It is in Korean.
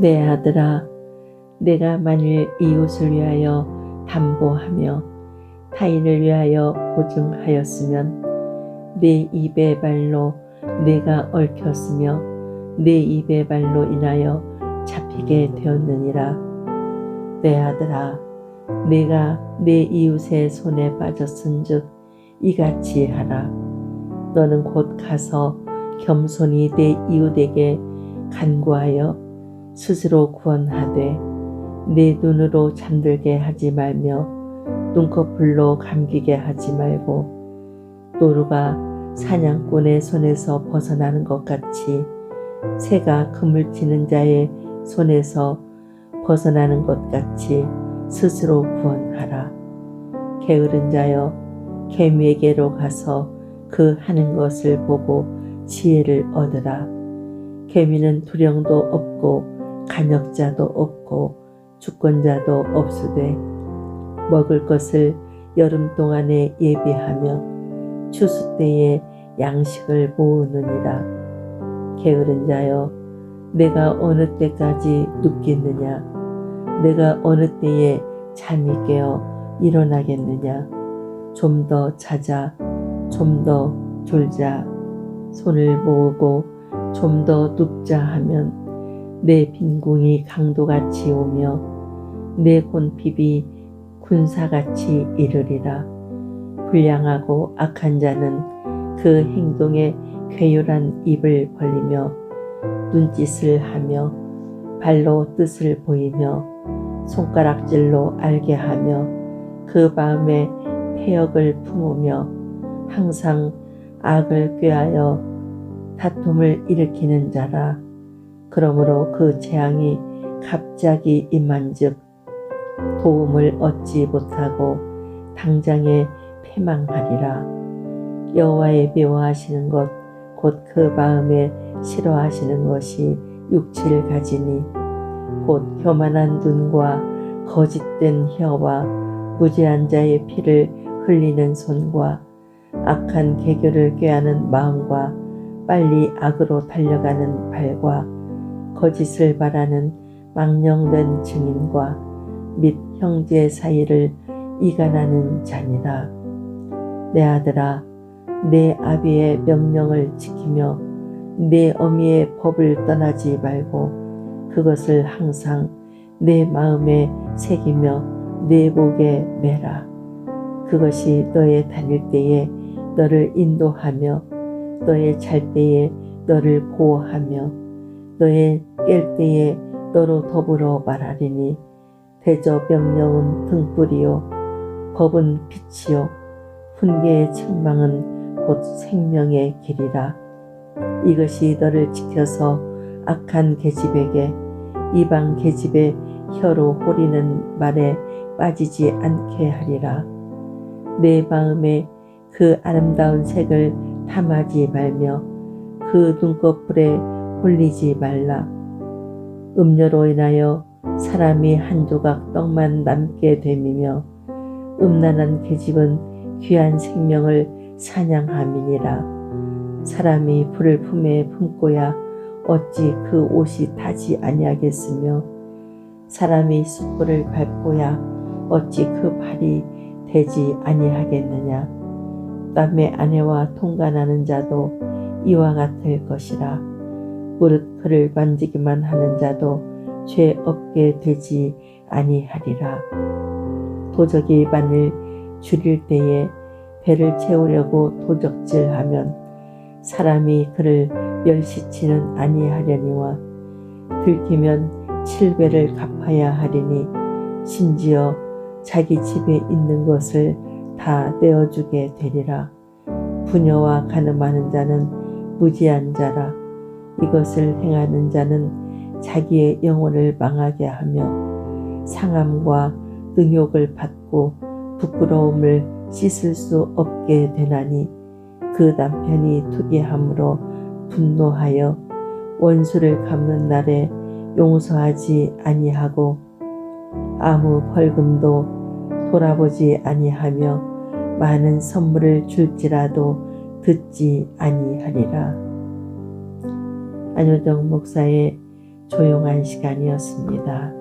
내 아들아, 내가 만일 이웃을 위하여 담보하며 타인을 위하여 보증하였으면 내 입의 발로 내가 얽혔으며 내 입의 발로 인하여 잡히게 되었느니라. 내 아들아, 내가 내 이웃의 손에 빠졌은즉 이같이 하라. 너는 곧 가서 겸손히 내 이웃에게 간구하여 스스로 구원하되 내 눈으로 잠들게 하지 말며 눈꺼풀로 감기게 하지 말고 노루가 사냥꾼의 손에서 벗어나는 것 같이 새가 그물 치는 자의 손에서 벗어나는 것 같이 스스로 구원하라. 게으른 자여 개미에게로 가서 그 하는 것을 보고 지혜를 얻으라. 개미는 두령도 없고 간역자도 없고 주권자도 없으되 먹을 것을 여름 동안에 예비하며 추수 때에 양식을 모으느니라. 게으른 자여 내가 어느 때까지 눕겠느냐? 내가 어느 때에 잠이 깨어 일어나겠느냐? 좀 더 자자 좀 더 졸자. 손을 모으고 좀 더 눕자 하면 내 빈궁이 강도같이 오며 내 곤핍이 군사같이 이르리라 불량하고 악한 자는 그 행동에 괴율한 입을 벌리며 눈짓을 하며 발로 뜻을 보이며 손가락질로 알게 하며 그 마음에 폐역을 품으며 항상 악을 꾀하여 다툼을 일으키는 자라. 그러므로 그 재앙이 갑자기 임한즉 도움을 얻지 못하고 당장에 패망하리라. 여호와의 미워하시는 것 곧 그 마음에 싫어하시는 것이 육체를 가지니 곧 교만한 눈과 거짓된 혀와 무지한 자의 피를 흘리는 손과 악한 계교를 꾀하는 마음과 빨리 악으로 달려가는 발과 거짓을 바라는 망령된 증인과 및 형제 사이를 이간하는 자니라. 내 아들아, 내 아비의 명령을 지키며 내 어미의 법을 떠나지 말고 그것을 항상 내 마음에 새기며 내 목에 매라. 그것이 너의 다닐 때에 너를 인도하며 너의 잘 때에 너를 보호하며 너의 깰 때에 너로 더불어 말하리니 대저 명령은 등불이요 법은 빛이요 훈계의 책망은 곧 생명의 길이라. 이것이 너를 지켜서 악한 계집에게 이방 계집의 혀로 호리는 말에 빠지지 않게 하리라. 내 마음에 그 아름다운 색을 탐하지 말며 그 눈꺼풀에 홀리지 말라. 음료로 인하여 사람이 한 조각 떡만 남게 됨이며 음란한 계집은 귀한 생명을 사냥함이니라. 사람이 불을 품에 품고야 어찌 그 옷이 타지 아니하겠으며 사람이 숯불을 밟고야 어찌 그 발이 되지 아니하겠느냐. 남의 아내와 통관하는 자도 이와 같을 것이라. 무릇 그를 만지기만 하는 자도 죄 없게 되지 아니하리라. 도적이 만일 줄일 때에 배를 채우려고 도적질하면 사람이 그를 멸시치는 아니하려니와 들키면 칠배를 갚아야 하리니 심지어 자기 집에 있는 것을 다 내어주게 되리라. 부녀와 가늠하는 자는 무지한 자라. 이것을 행하는 자는 자기의 영혼을 망하게 하며 상함과 능욕을 받고 부끄러움을 씻을 수 없게 되나니 그 남편이 투기함으로 분노하여 원수를 갚는 날에 용서하지 아니하고 아무 벌금도 돌아보지 아니하며 많은 선물을 줄지라도 듣지 아니하리라. 안효정 목사의 조용한 시간이었습니다.